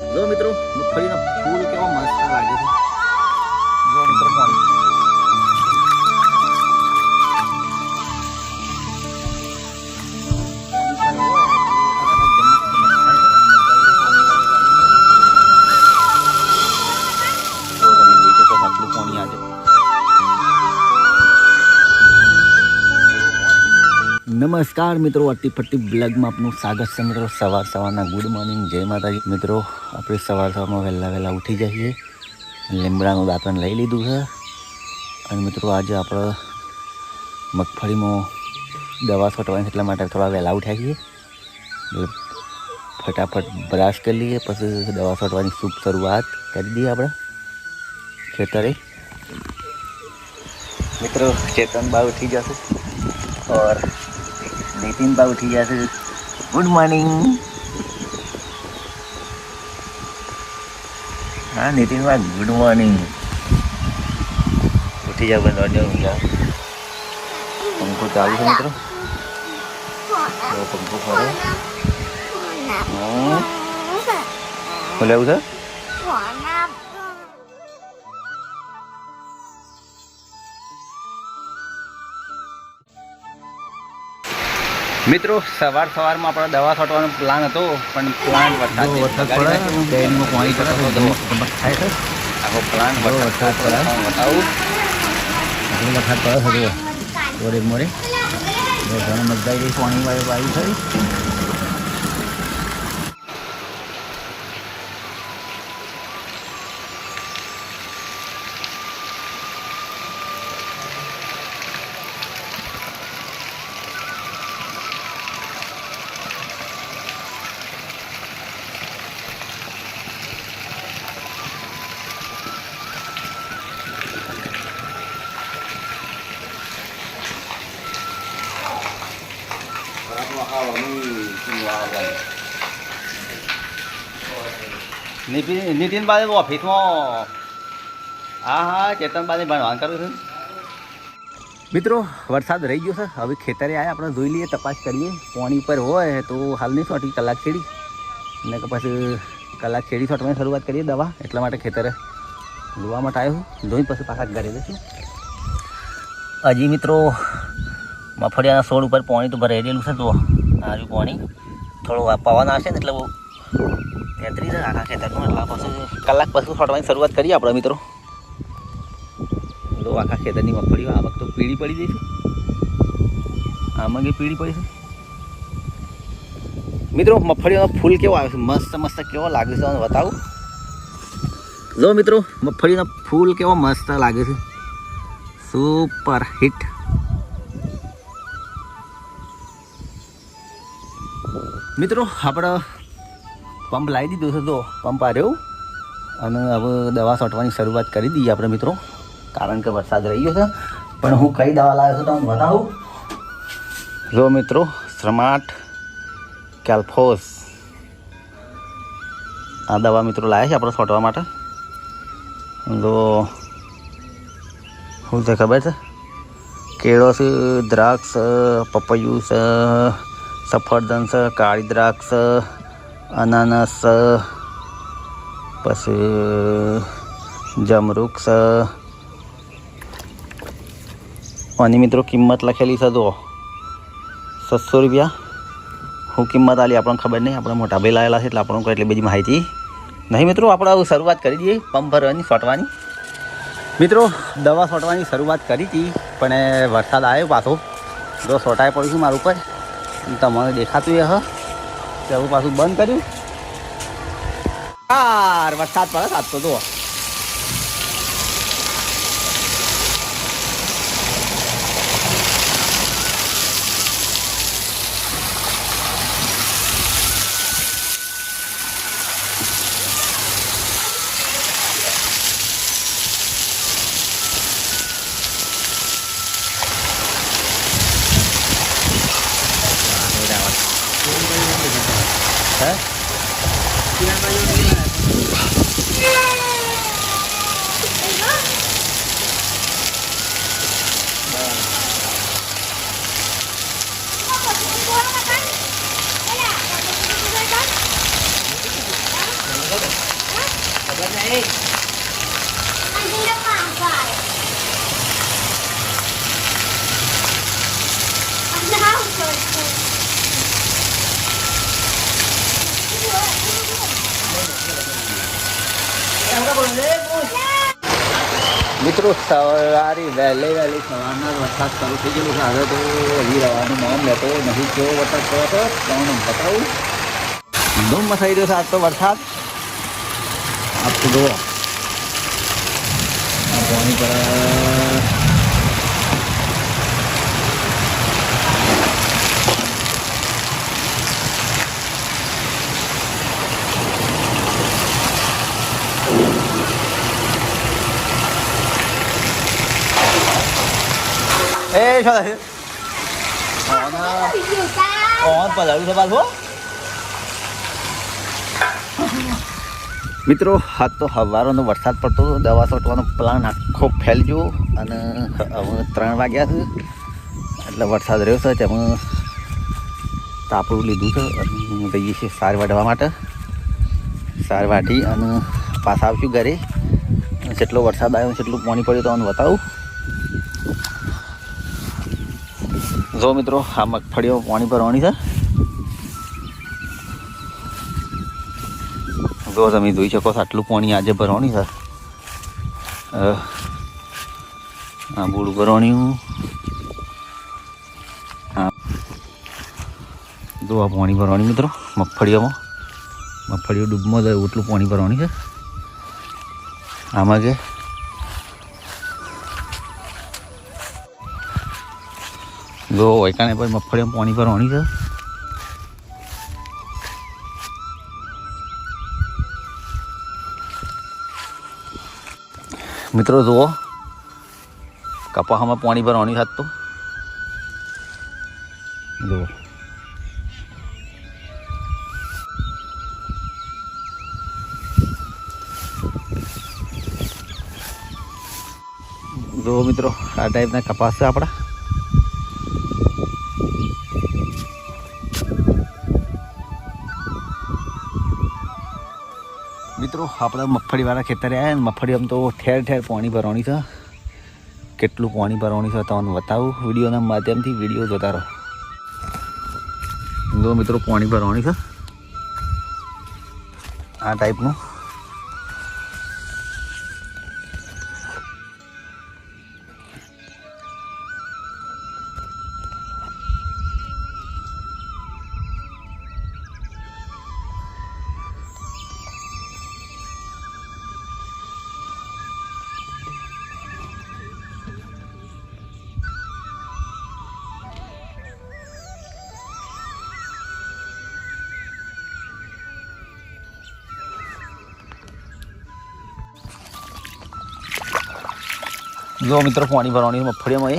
જો મિત્રો મગફળીનો નમસ્કાર મિત્રો અટી ફટ્ટી બ્લગમાં આપનું સ્વાગત છે મિત્રો. સવાર સવારના ગુડ મોર્નિંગ. જય માતાજી. મિત્રો, આપણે સવાર સવારમાં વહેલા વહેલા ઉઠી જઈએ. લીમડાનું દાંતણ લઈ લીધું છે. અને મિત્રો, આજે આપણે મગફળીમાં દવા છોટવાની એટલા માટે થોડા વહેલા ઉઠ્યા છીએ. ફટાફટ બ્રશ કરી લઈએ, પછી દવા છોટવાની શુભ શરૂઆત કરી દઈએ આપણે ખેતરે. મિત્રો, ચેતન બહાર ઉઠી જશે. और નીતિનભાઈ ઉઠી ગયા છે. ગુડ મોર્નિંગ હા નીતિનભાઈ ગુડ મોર્નિંગ ઉઠી જાવ બંધ ઊંઘ જાઓ. પંખો ચાલુ છે મિત્રો. પંખો ફરે હા આવું છે? મિત્રો સવાર સવારમાં આપણે દવા છાંટવાનો પ્લાન હતો પણ પ્લાન વરસાદ વરસાદ પડે બેનમાં પાણી પડે તો દવા થાય છે. આખો પ્લાન વરસાદ પડે. બતાવું. આટલું વરસાદ પડે છે મોરે મોરે. ઘણા મગદાઈ ગઈ પાણી વાળી વાયુ થઈ નીતિન નીતિન બાદ ઓફિસમાં હા હા ચેતન બાદ ભણવાન કરું છું. મિત્રો, વરસાદ રહી ગયો છે. હવે ખેતરે આવ્યા આપણે જોઈ લઈએ, તપાસ કરીએ. પાણી પર હોય તો હાલ નહીં સોટી કલાક છેડી ને પછી કલાક છેડી છોટવાની શરૂઆત કરીએ દવા. એટલા માટે ખેતરે જોવા માટે આવ્યો છું. જોઈ પછી પાછા ઘરે જશું હજી મિત્રો, મફળિયાના છોડ ઉપર પાણી તો ભરાઈ રહેલું છે તો હાજુ પાણી. થોડું પવન આવશે ને એટલે તેત્રીસ આખા ખેતરનું એટલે પછી કલાક પછી છોડવાની શરૂઆત કરીએ આપણે મિત્રો. લો આખા ખેતરની મગફળી આ વખતે પીળી પડી જઈશું આમાં કે પીળી પડી મિત્રો મગફળીનો ફૂલ કેવો આવે છે? મસ્ત મસ્ત કેવો લાગે છે બતાવું? જો મિત્રો, મગફળીનો ફૂલ કેવો મસ્ત લાગે છે. Super hit. મિત્રો, આપણે પંપ લાવી દીધો છે તો પંપ આ રહ્યો. અને હવે દવા છોટવાની શરૂઆત કરી દઈએ આપણે મિત્રો. કારણ કે વરસાદ રહી ગયો છે. પણ હું કઈ દવા લાવ્યો છું તમને બતાવું. જો મિત્રો સ્માર્ટ કેલ્ફોસ આ દવા મિત્રો લાવ્યા છે આપણે છોટવા માટે. તો શું છે ખબર છે? કેળો છે, દ્રાક્ષ, પપૈયું છે, સફરજન છે, કાળી દ્રાક્ષ અનાનસ, પછી જમરૂક આની મિત્રો કિંમત લખેલી છે જો સત્સો રૂપિયા. શું કિંમત આલી, આપણને ખબર નહીં, આપણે મોટા ભાઈ લાવેલા છે એટલે આપણને કોઈ એટલી બધી માહિતી નહીં. મિત્રો, આપણે શરૂઆત કરી દઈએ, પંપ ભરવાની છોટવાની મિત્રો, દવા છોટવાની શરૂઆત કરી હતી, પણ વરસાદ આવ્યો પાછો. જો છોટાઈ પડ્યું મારું ઉપર. તમને દેખાતું એ હ તે પાછું બંધ કર્યું? યાર વરસાદ પડે સાચો તો જુઓ હે મિત્રો, સવારે વહેલી વહેલી સવારના વરસાદ શરૂ થઈ ગયેલો છે. તો હજી રવાનું મોમ લેતો નથી કેવો વરસાદ થયો હતો તમને બતાવું. ધૂમ મસાઈ રહ્યો છે આજ તો વરસાદ. આ પાણી પર થયું ઓન પલાળ્યું છે પાછું? મિત્રો હાથ તો હવારોનો વરસાદ પડતો દવા છોટવાનો પ્લાન આખો ફેલજો અને હવે ત્રણ વાગ્યા છે. એટલે વરસાદ રહ્યો છે, તેમાં તાપડું લીધું છે અને જઈએ છીએ સાર વાઢવા માટે. સાર વાઢી અને પાછા આવશું ઘરે. જેટલો વરસાદ આવ્યો જેટલું પાણી પડ્યું તો તમને બતાવું. જો મિત્રો, આ મગફળીઓ પાણી ભરવાની છે. જો તમે જોઈ શકો છો, આટલું પાણી આજે ભરવાની છે. આ બુડ ભરવાની જો આ પાણી ભરવાની મિત્રો, મગફળીઓમાં. મગફળીઓ ડૂબમાં જાય, એટલું પાણી ભરવાની છે. આમાં કે જો વૈકાને પર મગફળીમાં પાણી ભરવાની છે મિત્રો, જુઓ. કપાસમાં પાણી ભરવાની થાત તો જુઓ. જુઓ મિત્રો, આ ટાઈપના કપાસ છે આપણા. મિત્રો, આપણે મગફળીવાળા ખેતરે આવ્યા ને મગફળી આમ તો ઠેર ઠેર પાણી ભરવાની છે. કેટલું પાણી ભરવાની છે તમને બતાવું. વિડીયોના માધ્યમથી વીડિયો જોતા રહો. મિત્રો, પાણી ભરવાની છે. આ ટાઈપનું જો મિત્રો પાણી ભરવાની મગફળીમાં એ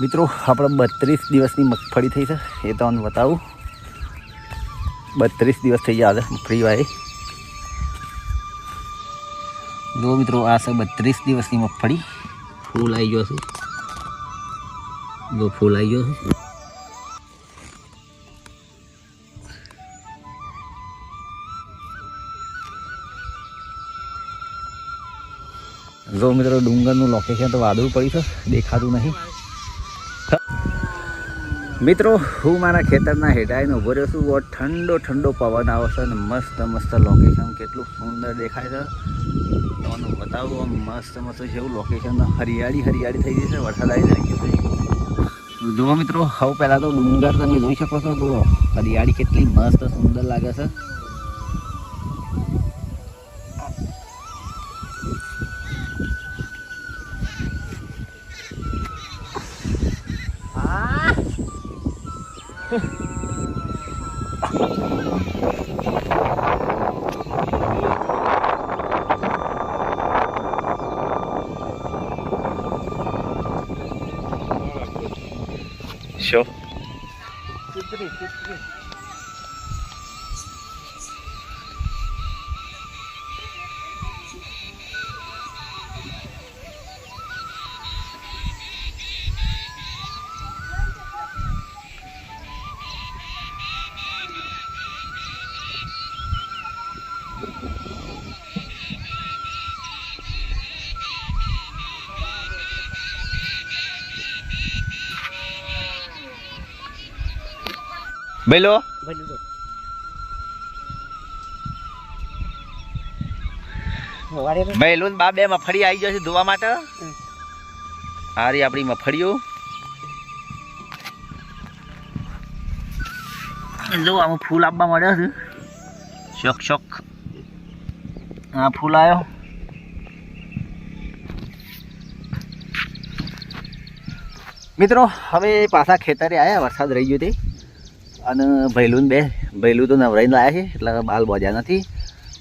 મિત્રો, આપણે બત્રીસ દિવસની મગફળી થઈ છે, એ તમને બતાવું. બત્રીસ દિવસ થઈ ગયા છે મગફળી વાય. જો મિત્રો, આ છે બત્રીસ દિવસની મગફળી. ફૂલ આવી ગયો છે. જો ફૂલ આવી ગયો છે. જો મિત્રો, ડુંગરનું લોકેશન તો વાદળું પડ્યું છે, દેખાતું નહીં. મિત્રો, હું મારા ખેતરના હેઠાઈને ઊભો રહ્યો છું. બહુ ઠંડો ઠંડો પવન આવે છે અને મસ્ત મસ્ત લોકેશન કેટલું સુંદર દેખાય છે. તમને બતાવું, આમ મસ્ત મસ્ત છે એવું લોકેશન હરિયાળી હરિયાળી થઈ ગઈ છે. વરસાદ આવી જાય જુઓ મિત્રો હવે પહેલાં તો ડુંગર તમે જોઈ શકો છો. જુઓ, હરિયાળી કેટલી મસ્ત, સુંદર લાગે છે. શું બેલો બેલું. ને બા બે મફળી આવી જશે ધોવા માટે. હારી આપણી મફળીઓ જો આમાં ફૂલ આપવા મળ્યા છે. શોખ શોખ આ ફૂલ આવ્યો મિત્રો હવે પાછા ખેતરે આવ્યા વરસાદ રહી ગયો તે. અને ભૈલું બે ભૈલું તો નવરાઈને લાયા છે, એટલે બાલ બોજ્યા નથી.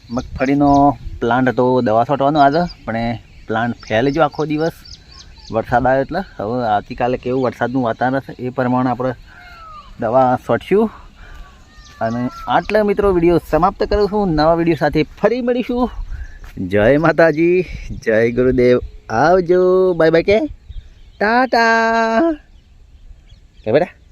મગફળીનો પ્લાન્ટ હતો, દવા છોટવાનો આજે, પણ પ્લાન્ટ ફેલ જો આખો દિવસ. વરસાદ આવ્યો એટલે, હવે આવતીકાલે કેવું વરસાદનું વાતાવરણ હશે એ પ્રમાણે આપણે દવા છોટશું. અને આટલા મિત્રો વીડિયો સમાપ્ત કરું છું. નવા વીડિયો સાથે ફરી મળીશું. જય માતાજી, જય ગુરુદેવ. આવજો. બાય બાય કે. ટાટા. કે